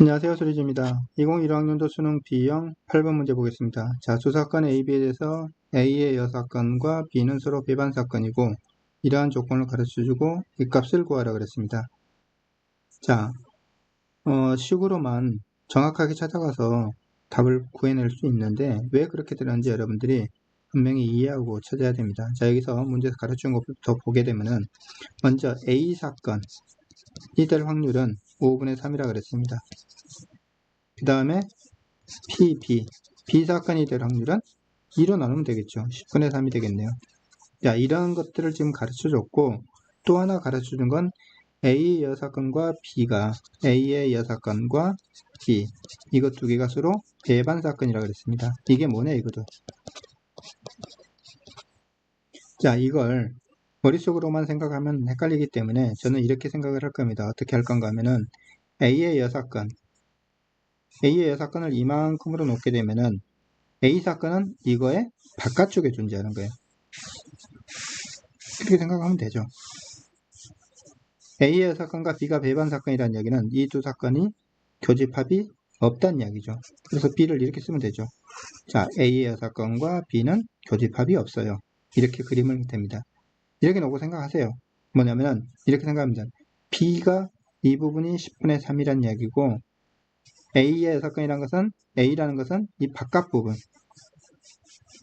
안녕하세요. 소리지입니다. 2015학년도 수능 B형 8번 문제 보겠습니다. 자, 두 사건 A, B에 대해서 A의 여사건과 B는 서로 배반 사건이고 이러한 조건을 가르쳐주고 이 값을 구하라 그랬습니다. 자, 어, 식으로만 정확하게 찾아가서 답을 구해낼 수 있는데 왜 그렇게 되는지 여러분들이 분명히 이해하고 찾아야 됩니다. 자, 여기서 문제에서 가르친 것부터 보게 되면은 먼저 A 사건 이 될 확률은 5분의 3이라 그랬습니다. 그 다음에 P, B, B 사건이 될 확률은 2로 나누면 되겠죠. 10분의 3이 되겠네요. 자, 이런 것들을 지금 가르쳐 줬고 또 하나 가르쳐 준 건 A의 여사건과 B가 A의 여사건과 B 이것 두 개가 서로 배반 사건이라고 그랬습니다. 이게 뭐냐 이거도. 자, 이걸 머릿속으로만 생각하면 헷갈리기 때문에 저는 이렇게 생각을 할 겁니다. 어떻게 할 건가 하면은 A의 여사건 A의 여사건을 이만큼으로 놓게 되면은 A 사건은 이거의 바깥쪽에 존재하는 거예요. 그렇게 생각하면 되죠. A의 여사건과 B가 배반 사건이라는 이야기는 이 두 사건이 교집합이 없다는 이야기죠. 그래서 B를 이렇게 쓰면 되죠. 자, A의 여사건과 B는 교집합이 없어요. 이렇게 그림을 됩니다. 이렇게 놓고 생각하세요. 뭐냐면은 이렇게 생각합니다. B가 이 부분이 10분의 3이라는 이야기고 A의 사건이라는 것은 A라는 것은 이 바깥 부분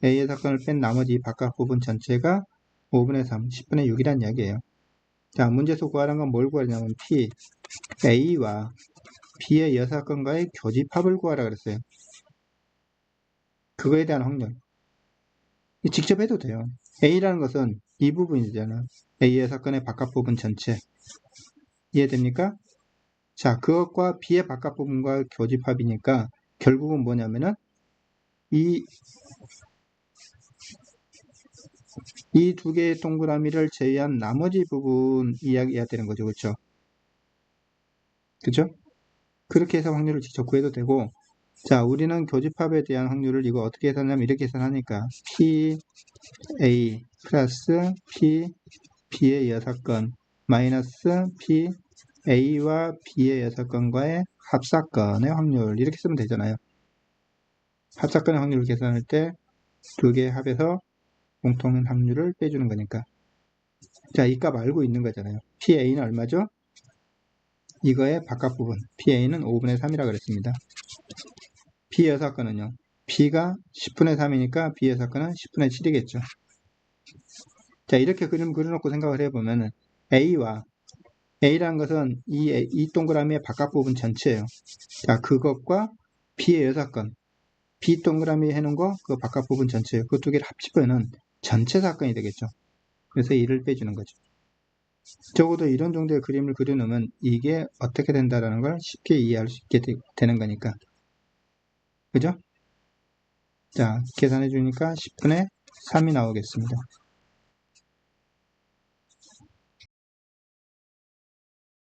A의 사건을 뺀 나머지 바깥 부분 전체가 5분의 3, 10분의 6이라는 이야기예요. 자, 문제에서 구하라는 건 뭘 구하냐면 P, A와 B의 여사건과의 교집합을 구하라 그랬어요. 그거에 대한 확률. 직접 해도 돼요. A라는 것은 이 부분이잖아. A의 사건의 바깥 부분 전체. 이해됩니까? 자, 그것과 B의 바깥 부분과 교집합이니까 결국은 뭐냐면은 이 이 두 개의 동그라미를 제외한 나머지 부분 이야기해야 되는 거죠. 그렇죠? 그죠? 그렇게 해서 확률을 직접 구해도 되고 자, 우리는 교집합에 대한 확률을 이거 어떻게 계산하냐면 이렇게 계산하니까 P A 플러스 P B의 여사건 마이너스 P A와 B의 여사건과의 합사건의 확률 이렇게 쓰면 되잖아요. 합사건의 확률을 계산할 때 두 개 합해서 공통 확률을 빼주는 거니까 자, 이 값 알고 있는 거잖아요. PA는 얼마죠? 이거의 바깥 부분 PA는 5분의 3이라 고 그랬습니다. B 여사건은요. B가 10분의 3이니까 B 여사건은 10분의 7이겠죠. 자 이렇게 그림 그려놓고 생각을 해보면 A와 A라는 것은 이, 이 동그라미의 바깥 부분 전체예요. 자 그것과 B의 여사건 B 동그라미 해놓은 거 그 바깥 부분 전체예요. 그 두 개를 합치면 전체 사건이 되겠죠. 그래서 1을 빼주는 거죠. 적어도 이런 정도의 그림을 그려놓으면 이게 어떻게 된다라는 걸 쉽게 이해할 수 있게 되, 는 거니까. 그죠? 자, 계산해 주니까 10분의 3이 나오겠습니다.